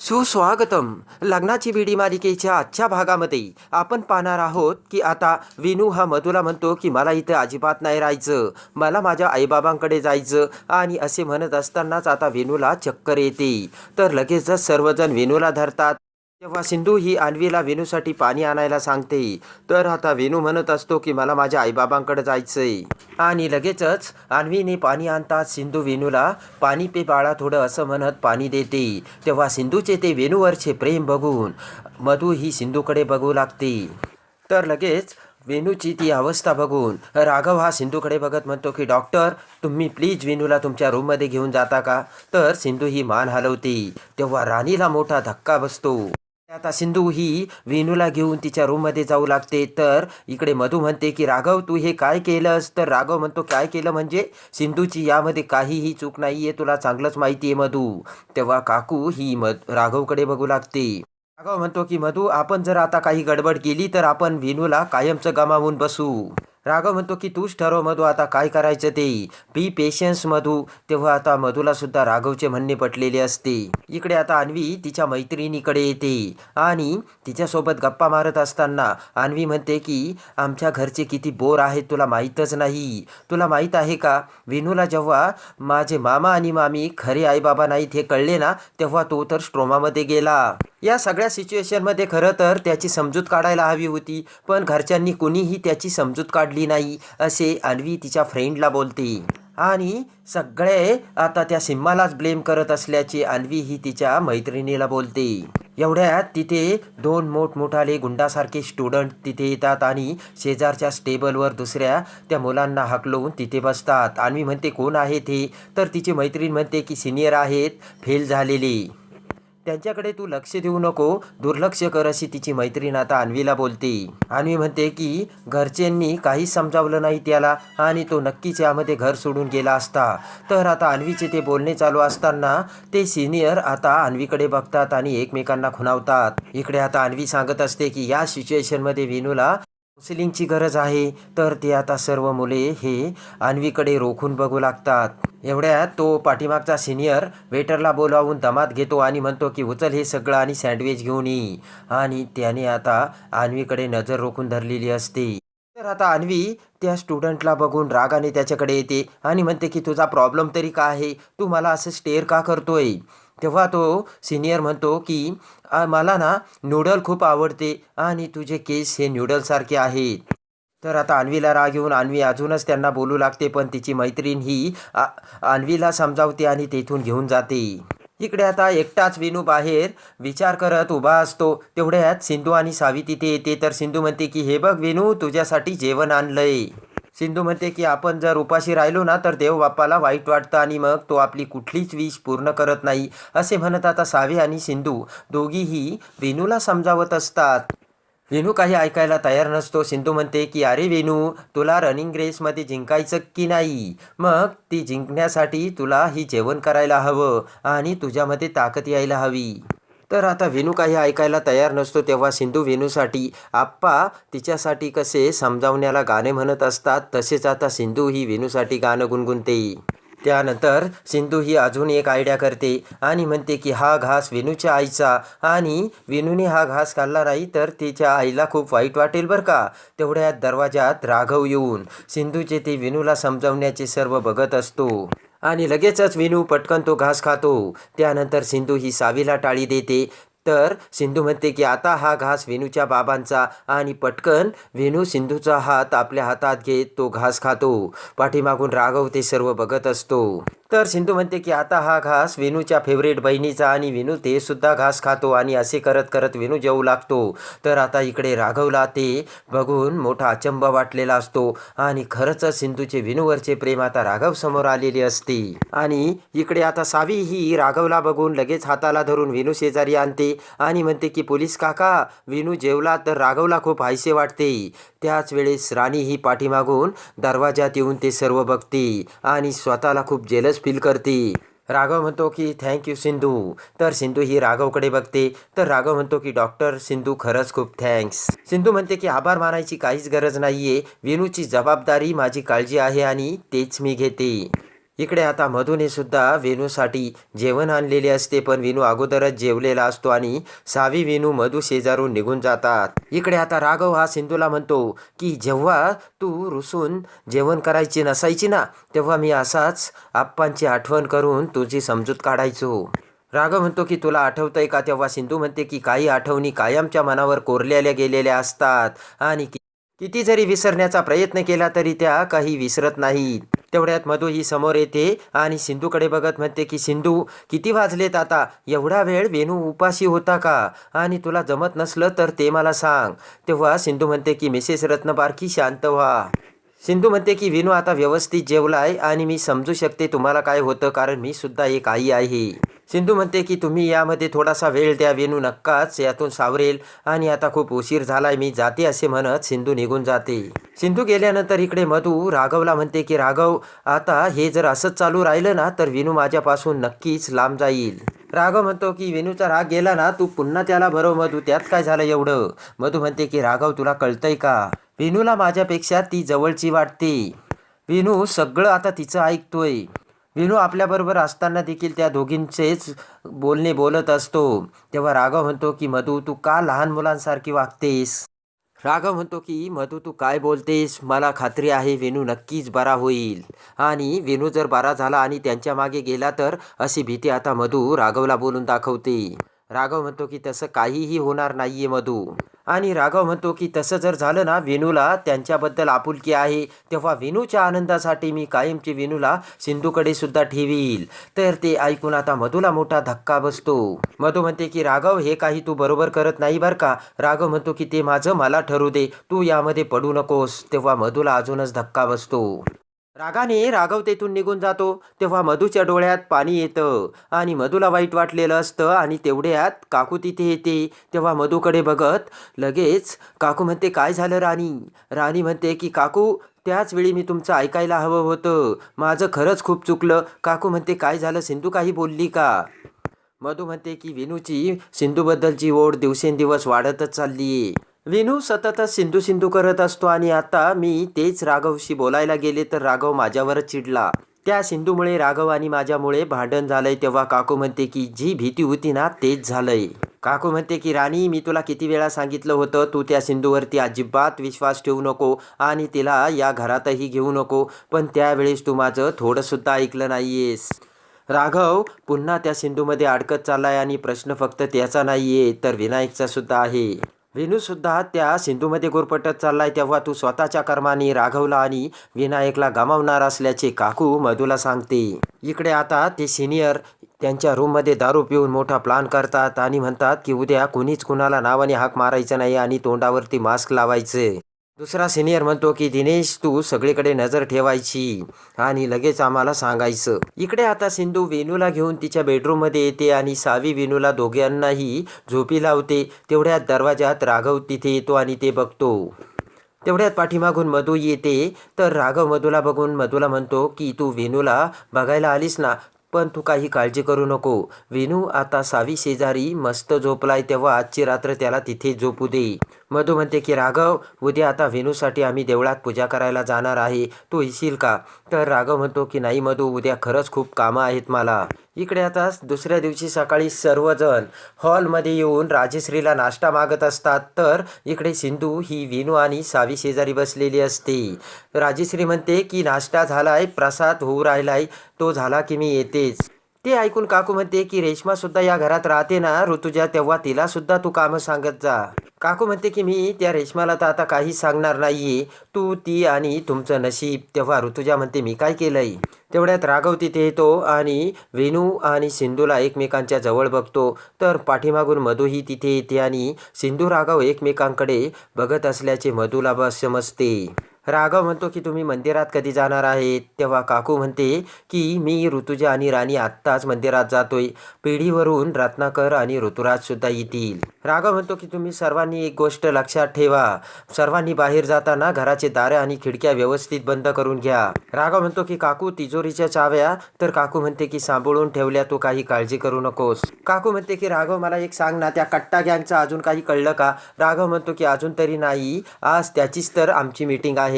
सुस्वागतम. लग्नाची बिडी मालिकेच्या आजच्या भागामध्ये आपण पाहणार आहोत की आता विनू हा मधुला म्हणतो की मला इथं अजिबात नाही राहायचं. मला माझ्या आईबाबांकडे जायचं आणि असे म्हणत असतानाच आता विनूला चक्कर येते. तर लगेचच सर्वजण विनूला धरतात. तेव्हा सिंधू ही आणवीला वेणूसाठी पाणी आणायला सांगते. तर आता वेणू म्हणत असतो की मला माझ्या आईबाबांकडे जायचंय. आणि लगेचच अन्वीने पाणी आणतात सिंधू वेणूला पाणी पे बाळा थोडं असं म्हणत पाणी देते. तेव्हा सिंधूचे ते वेणूवरचे प्रेम बघून मधू ही सिंधूकडे बघू लागते. तर लगेच वेणूची ती अवस्था बघून राघव हा सिंधूकडे बघत म्हणतो की डॉक्टर तुम्ही प्लीज वेणूला तुमच्या रूममध्ये घेऊन जाता का? तर सिंधू ही मान हलवते. तेव्हा राणीला मोठा धक्का बसतो. आता सिंधू ही वेणूला घेऊन तिच्या रूममध्ये जाऊ लागते. तर इकडे मधू म्हणते की राघव तू हे काय केलंस? तर राघव म्हणतो काय केलं म्हणजे? सिंधूची यामध्ये काहीही चूक नाही आहे तुला चांगलंच माहिती आहे मधू. तेव्हा काकू ही मध राघवकडे बघू लागते. राघव म्हणतो की मधू आपण जर आता काही गडबड केली तर आपण वेणूला कायमचं गमावून बसू. राघव म्हणतो की तूच ठरव मधू आता काय करायचं ते. Be patience Madhu. तेव्हा आता मधूला सुद्धा राघवचे म्हणणे पटलेले असते. इकडे आता अन्वी तिच्या मैत्रिणीकडे येते आणि तिच्यासोबत गप्पा मारत असताना अन्वी म्हणते की आमच्या घरचे किती बोर आहेत तुला माहीतच नाही. तुला माहीत आहे का विनूला जेव्हा माझे मामा आणि मामी खरे आईबाबा नाहीत हे कळले ना तेव्हा तो तर स्ट्रोमामध्ये गेला. या सगळ्या सिच्युएशनमध्ये खरं तर त्याची समजूत काढायला हवी होती पण घरच्यांनी कुणीही त्याची समजूत काढली नाही असे अन्वी तिच्या फ्रेंडला बोलते. आणि सगळे आता त्या सिम्मालाच ब्लेम करत असल्याचे अन्वी ही तिच्या मैत्रिणीला बोलते. एवढ्यात तिथे दोन मोठमोठाले गुंडासारखे स्टुडंट तिथे येतात आणि शेजारच्या स्टेबलवर दुसऱ्या त्या मुलांना हकलवून तिथे बसतात. अन्वी म्हणते कोण आहेत हे? तर तिची मैत्रीण म्हणते की सिनियर आहेत फेल झालेले. त्यांच्याकडे तू लक्ष देऊ नको. दुर्लक्ष कर अशी तिची मैत्रीण आता अन्वीला बोलते. अन्वी म्हणते की घरच्यांनी काहीच समजावलं नाही त्याला आणि तो नक्कीच यामध्ये घर सोडून गेला असता. तर आता अन्वीचे ते बोलणे चालू असताना ते सिनियर आता अन्वीकडे बघतात आणि एकमेकांना खुणावतात. इकडे आता अन्वी सांगत असते की या सिच्युएशनमध्ये विनूला काउन्सिलिंगची गरज आहे तर ते आता सर्व मुले हे अन्वीकडे रोखून बघू लागतात. एवढ्यात तो पाठीमागचा सिनियर वेटरला बोलावून दमात घेतो आणि म्हणतो की उचल हे सगळं आणि सँडविच घेऊन ये. आणि त्याने आता अन्वीकडे नजर रोखून धरलेली असते. तर आता अन्वी त्या स्टुडंटला बघून रागाने त्याच्याकडे येते आणि म्हणते की तुझा प्रॉब्लेम तरी काय आहे? तू मला असं स्टेअर का करतोय? तेव्हा तो सिनियर म्हणतो की मला ना नूडल खूप आवडते आणि तुझे केस हे नूडलसारखे आहेत. तर आता अन्वीला राग येऊन अन्वी अजूनच त्यांना बोलू लागते पण तिची मैत्रीण ही आ- अन्वीला समजावते आणि तेथून घेऊन जाते. इकडे आता एकटाच विनू बाहेर विचार करत उभा असतो. तेवढ्यात सिंधू आणि सावी तिथे येते. तर सिंधू म्हणते की हे बघ विनू तुझ्यासाठी जेवण आणलंय. सिंधू म्हणते की आपण जर उपाशी राहिलो ना तर देवबाप्पाला वाईट वाटतं आणि मग तो आपली कुठलीच विष पूर्ण करत नाही असे म्हणत आता सावे आणि सिंधू दोघीही वेणूला समजावत असतात. वेणू काही ऐकायला तयार नसतो. सिंधू म्हणते की अरे वेणू तुला रनिंग रेसमध्ये जिंकायचं की नाही? मग ती जिंकण्यासाठी तुला ही जेवण करायला हवं आणि तुझ्यामध्ये ताकद यायला हवी. तर आता वेणू काही ऐकायला तयार नसतो तेव्हा सिंधू वेणूसाठी आप्पा तिच्यासाठी कसे समजावण्याला गाणे म्हणत असतात तसेच आता सिंधू ही वेणूसाठी गाणं गुणगुणते. त्यानंतर सिंधू ही अजून एक आयडिया करते आणि म्हणते की हा घास वेणूच्या आईचा आणि वेणूने हा घास खाल्ला नाही तर तिच्या आईला खूप वाईट वाटेल बरं का? तेवढ्या दरवाजात राघव येऊन सिंधूचे ते वेणूला समजावण्याचे सर्व बघत असतो. आणि लगेचच विनू पटकन तो घास खातो. त्यानंतर सिंधू ही सावीला टाळी देते. तर सिंधू म्हणते की आता हा घास वेणूच्या बाबांचा आणि पटकन वेणू सिंधूचा हात आपल्या हातात घेत तो घास खातो. पाठीमागून राघव ते सर्व बघत असतो. तर सिंधू म्हणते की आता हा घास वेणूच्या फेवरेट बहिणीचा आणि वेणू ते सुद्धा घास खातो आणि असे करत करत वेणू जेवू लागतो. तर आता इकडे राघवला ते बघून मोठा अचंब वाटलेला असतो आणि खरंच सिंधूचे वेणूवरचे प्रेम आता राघव समोर आलेले असते. आणि इकडे आता सावी ही राघवला बघून लगेच हाताला धरून वेणू शेजारी आणते आणि म्हणते की पोलीस काका वेणू जेवला तर राघवला खूप हायसे वाटते. त्याच वेळेस राणी ही पाठीमागून दरवाजात येऊन ते सर्व बघते आणि स्वतःला खूप जेलस फील करते. राघव म्हणतो की थँक्यू सिंधू. तर सिंधू ही राघवकडे बघते. तर राघव म्हणतो की डॉक्टर सिंधू खरंच खूप थँक्स सिंधू म्हणते की आभार मानायची काहीच गरज नाहीये. वेणूची जबाबदारी माझी काळजी आहे आणि तेच मी घेते. इकडे आता मधूने सुद्धा वेणूसाठी जेवण आणलेले असते पण वेणू अगोदरच जेवलेला असतो आणि सावी वेणू मधू शेजारून निघून जातात. इकडे आता राघव हा सिंधूला म्हणतो की जेव्हा तू रुसून जेवण करायची नसायची ना तेव्हा मी असाच आप्पांची आठवण करून तुझी समजूत काढायचो. राघव म्हणतो की तुला आठवतंय का? तेव्हा सिंधू म्हणते की काही आठवणी कायमच्या मनावर कोरलेल्या गेलेल्या असतात आणि किती जरी विसरण्याचा प्रयत्न केला तरी त्या काही विसरत नाहीत. तेवढ्यात मधू ही समोर येते आणि सिंधूकडे बघत म्हणते की सिंधू किती वाजलेत आता? एवढा वेळ वेणू उपाशी होता का? आणि तुला जमत नसलं तर ते मला सांग. तेव्हा सिंधू म्हणते की मिसेस रत्नबारकी शांत व्हा. सिंधू म्हणते की विनू आता व्यवस्थित जेवलाय आणि मी समजू शकते तुम्हाला काय होतं कारण मी सुद्धा एक आई आहे. सिंधू म्हणते की तुम्ही यामध्ये थोडासा वेळ द्या वेणू नक्काच यातून सावरेल आणि आता खूप उशीर झालाय मी जाते असे म्हणत सिंधू निघून जाते. सिंधू गेल्यानंतर इकडे मधू राघवला म्हणते की राघव आता हे जर असंच चालू राहिलं ना तर विनू माझ्यापासून नक्कीच लांब जाईल. राघव म्हणतो की वेणूचा राग गेला ना तू पुन्हा त्याला भरव मधू त्यात काय झालं एवढं? मधू म्हणते की राघव तुला कळतंय का? वेणूला माझ्यापेक्षा ती जवळची वाटते. विनू सगळं आता तिचं ऐकतोय. विनू आपल्याबरोबर असताना देखील त्या दोघींचेच बोलणे बोलत असतो. तेव्हा राघव म्हणतो की मधू तू का लहान मुलांसारखी वागतेस? राघव म्हणतो की मधू तू काय बोलतेस? मला खात्री आहे वेणू नक्कीच बरा होईल. आणि वेणू जर बरा झाला आणि त्यांच्या मागे गेला तर अशी भीती आता मधू राघवला बोलून दाखवते. राघव म्हणतो की तसं काहीही होणार नाहीये मधू. आणि राघव म्हणतो की तसं जर झालं ना वेणूला त्यांच्याबद्दल आपुलकी आहे तेव्हा वेणूच्या आनंदासाठी मी कायमची वेणूला सिंधूकडे सुद्धा ठेवील. तर ते ऐकून आता मधूला मोठा धक्का बसतो. मधू म्हणते की राघव हे काही तू बरोबर करत नाही बरं का? राघव म्हणतो की ते माझं मला ठरू दे. तू यामध्ये पडू नकोस. तेव्हा मधूला अजूनच धक्का बसतो. रागाने राघव तेथून निघून जातो. तेव्हा मधूच्या डोळ्यात पाणी येतं आणि मधूला वाईट वाटलेलं असतं आणि तेवढ्यात काकू तिथे येते. तेव्हा मधूकडे बघत लगेच काकू म्हणते काय झालं राणी? राणी म्हणते की काकू त्याच वेळी मी तुमचं ऐकायला हवं होतं. माझं खरंच खूप चुकलं. काकू म्हणते काय झालं? सिंधू काही बोलली का? मधू म्हणते की विनूची सिंधूबद्दलची ओढ दिवसेंदिवस वाढतच चालली आहे विनू सततच सिंधू सिंधू करत असतो आणि आता मी तेच राघवशी बोलायला गेले तर राघव माझ्यावरच चिडला. त्या सिंधूमुळे राघव आणि माझ्यामुळे भांडण झालंय तेव्हा काकू म्हणते की जी भीती होती ना तेच झालंय. काकू म्हणते की राणी मी तुला किती वेळा सांगितलं होतं तू त्या सिंधूवरती अजिबात विश्वास ठेवू नको आणि तिला या घरातही घेऊ नको पण त्यावेळेस तू माझं थोडंसुद्धा ऐकलं नाहीयेस. राघव पुन्हा त्या सिंधूमध्ये अडकत चाललाय आणि प्रश्न फक्त त्याचा नाहीये तर विनायकचा सुद्धा आहे. वेणूसुद्धा त्या सिंधूमध्ये गुरपटत चाललाय तेव्हा तू स्वतःच्या कर्माने राघवला आणि विनायकला गमावणार असल्याचे काकू मधूला सांगते. इकडे आता ते सिनियर त्यांच्या रूममध्ये दारू पिऊन मोठा प्लान करतात आणि म्हणतात की उद्या कुणीच कुणाला नावाने हाक मारायचं नाही आणि तोंडावरती मास्क लावायचे. दुसरा सिनियर म्हणतो की दिनेश तू सगळीकडे नजर ठेवायची आणि लगेच आम्हाला सांगायचं. इकडे आता सिंधू वेणूला घेऊन तिच्या बेडरूममध्ये येते आणि सावी वेणूला दोघांनाही झोपी लावते. तेवढ्यात दरवाजात राघव तिथे येतो आणि ते बघतो. तेवढ्यात पाठीमागून मधू येते. तर राघव मधूला बघून मधूला म्हणतो की तू वेणूला बघायला आलीस ना पण तू काही काळजी करू नको. विनू आता सावी शेजारी मस्त झोपलाय तेव्हा आजची रात्र त्याला तिथे झोपू दे. मधू म्हणते की राघव उद्या आता विनूसाठी आम्ही देवळात पूजा करायला जाणार आहे. तू येशील का? तर राघव म्हणतो की नाही मधू उद्या खरंच खूप कामं आहेत मला. इकडे आता दुसऱ्या दिवशी सकाळी सर्वजण हॉलमध्ये येऊन राजश्रीला नाश्ता मागत असतात. तर इकडे सिंधू ही विनू आणि सावी शेजारी बसलेली असते. राजश्री म्हणते की नाश्ता झालाय प्रसाद होऊ राहिलाय. तो झाला की मी येतेच. ते ऐकून काकू म्हणते की रेश्मा सुद्धा या घरात राहते ना ऋतुजा तेव्हा तिला सुद्धा तू कामं सांगत जा. काकू म्हणते की मी त्या रेश्माला तर आता काही सांगणार नाहीये. तू ती आणि तुमचं नशीब. तेव्हा ऋतुजा म्हणते मी काय केलंय? तेवढ्यात राघव तिथे येतो आणि वेणू आणि सिंधूला एकमेकांच्या जवळ बघतो. तर पाठीमागून मधूही तिथे येते आणि सिंधू राघव एकमेकांकडे बघत असल्याचे मधूला समजते राघव म्हणतो की तुम्ही मंदिरात कधी जाणार आहेत? तेव्हा काकू म्हणते की मी ऋतुजा आणि राणी आत्ताच मंदिरात जातोय. पिढीवरून रत्नाकर आणि ऋतुराज सुद्धा येतील. राघव म्हणतो की तुम्ही सर्वांनी एक गोष्ट लक्षात ठेवा. सर्वांनी बाहेर जाताना घराचे दारे आणि खिडक्या व्यवस्थित बंद करून घ्या. राघव म्हणतो की काकू तिजोरीच्या चाव्या? तर काकू म्हणते की सांभाळून ठेवल्या तू काही काळजी करू नकोस. काकू म्हणते की राघव मला एक सांग ना त्या कट्टा गँगचं अजून काही कळलं का? राघव म्हणतो की अजून तरी नाही. आज त्याचीच तर आमची मीटिंग आहे.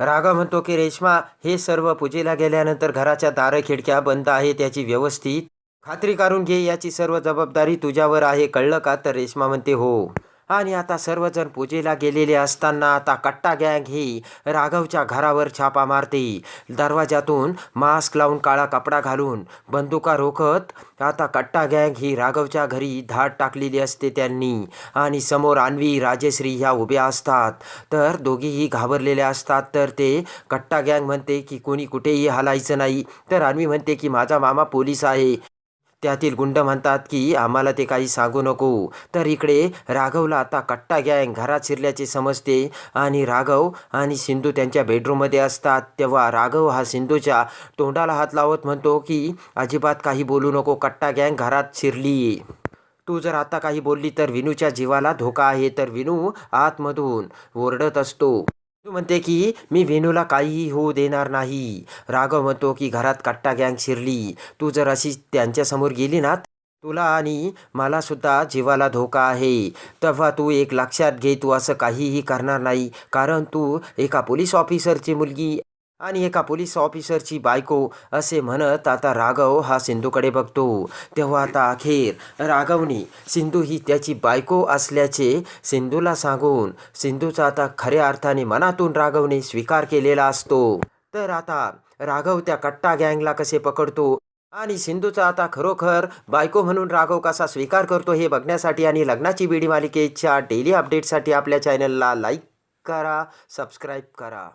राघव म्हणतो की रेश्मा हे सर्व पूजेला गेल्यानंतर घराच्या दारं खिडक्या बंद आहे त्याची व्यवस्थित खात्री करून घे याची सर्व जबाबदारी तुझ्यावर आहे कळलं का? तर रेश्मा म्हणते हो. आणि आता सर्वजण पूजेला गेलेले असताना आता कट्टा गँग ही राघवच्या घरावर छापा मारते. दरवाजातून मास्क लावून काळा कपडा घालून बंदुका रोखत आता कट्टा गँग ही राघवच्या घरी धाड टाकलेली असते त्यांनी. आणि समोर अन्वी राजेश्री ह्या उभ्या असतात. तर दोघीही घाबरलेल्या असतात. तर ते कट्टा गँग म्हणते की कोणी कुठेही हलायचं नाही. तर अन्वी म्हणते की माझा मामा पोलीस आहे. त्यातील गुंड म्हणतात की आम्हाला ते काही सांगू नको. तर इकडे राघवला आता कट्टा गँग घरात शिरल्याचे समजते आणि राघव आणि सिंधू त्यांच्या बेडरूममध्ये असतात. तेव्हा राघव हा सिंधूच्या तोंडाला हात लावत म्हणतो की अजिबात काही बोलू नको कट्टा गँग घरात शिरली. तू जर आता काही बोलली तर विनूच्या जीवाला धोका आहे. तर विनू आतमधून ओरडत असतो. तू म्हणते की मी वेणूला काहीही होऊ देणार नाही. राघव म्हणतो की घरात कट्टा गँग शिरली. तू जर अशी त्यांच्यासमोर गेली ना तुला आणि मला सुद्धा जीवाला धोका आहे. तेव्हा तू एक लक्षात घे तू असं काहीही करणार नाही. कारण तू एका पोलीस ऑफिसरची मुलगी आणि एका पोलीस ऑफिसरची बायको असे म्हणत आता राघव हा सिंधूकडे बघतो. तेव्हा आता अखेर राघवने सिंधू ही त्याची बायको असल्याचे सिंधूला सांगून सिंधूचा आता खऱ्या अर्थाने मनातून राघवने स्वीकार केलेला असतो. तर आता राघव त्या कट्टा गँगला कसे पकडतो आणि सिंधूचा आता खरोखर बायको म्हणून राघव कसा स्वीकार करतो हे बघण्यासाठी आणि लग्नाची बीडी मालिकेच्या डेली अपडेटसाठी आपल्या चॅनलला लाईक करा सबस्क्राईब करा.